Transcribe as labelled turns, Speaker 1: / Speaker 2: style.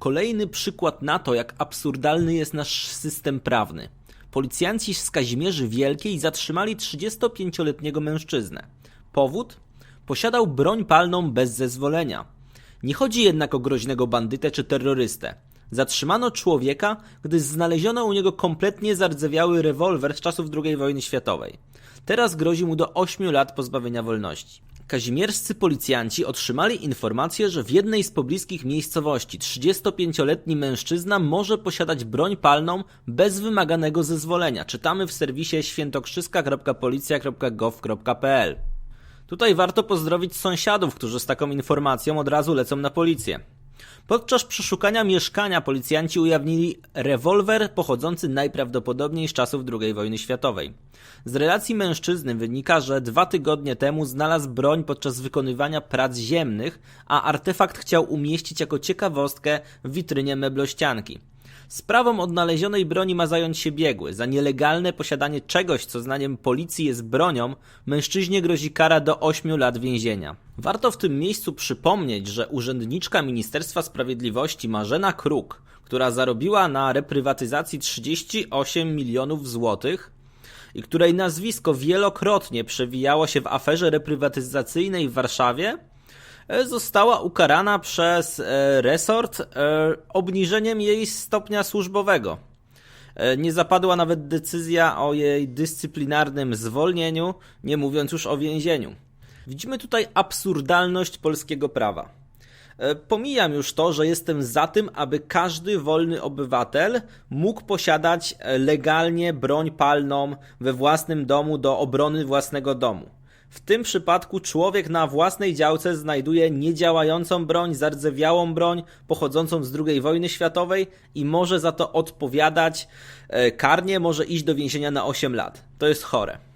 Speaker 1: Kolejny przykład na to, jak absurdalny jest nasz system prawny. Policjanci z Kazimierzy Wielkiej zatrzymali 35-letniego mężczyznę. Powód? Posiadał broń palną bez zezwolenia. Nie chodzi jednak o groźnego bandytę czy terrorystę. Zatrzymano człowieka, gdy znaleziono u niego kompletnie zardzewiały rewolwer z czasów II wojny światowej. Teraz grozi mu do 8 lat pozbawienia wolności. Kazimierscy policjanci otrzymali informację, że w jednej z pobliskich miejscowości 35-letni mężczyzna może posiadać broń palną bez wymaganego zezwolenia. Czytamy w serwisie świętokrzyska.policja.gov.pl. Tutaj warto pozdrowić sąsiadów, którzy z taką informacją od razu lecą na policję. Podczas przeszukania mieszkania policjanci ujawnili rewolwer pochodzący najprawdopodobniej z czasów II wojny światowej. Z relacji mężczyzny wynika, że dwa tygodnie temu znalazł broń podczas wykonywania prac ziemnych, a artefakt chciał umieścić jako ciekawostkę w witrynie meblościanki. Sprawą odnalezionej broni ma zająć się biegły. Za nielegalne posiadanie czegoś, co zdaniem policji jest bronią, mężczyźnie grozi kara do 8 lat więzienia. Warto w tym miejscu przypomnieć, że urzędniczka Ministerstwa Sprawiedliwości Marzena Kruk, która zarobiła na reprywatyzacji 38 milionów złotych, i której nazwisko wielokrotnie przewijało się w aferze reprywatyzacyjnej w Warszawie, e, została ukarana przez e, resort e, obniżeniem jej stopnia służbowego. Nie zapadła nawet decyzja o jej dyscyplinarnym zwolnieniu, nie mówiąc już o więzieniu. Widzimy tutaj absurdalność polskiego prawa. E, Pomijam już to, że jestem za tym, aby każdy wolny obywatel mógł posiadać e, legalnie broń palną we własnym domu do obrony własnego domu. W tym przypadku człowiek na własnej działce znajduje niedziałającą broń, zardzewiałą broń pochodzącą z II wojny światowej i może za to odpowiadać e, karnie, może iść do więzienia na 8 lat. To jest chore.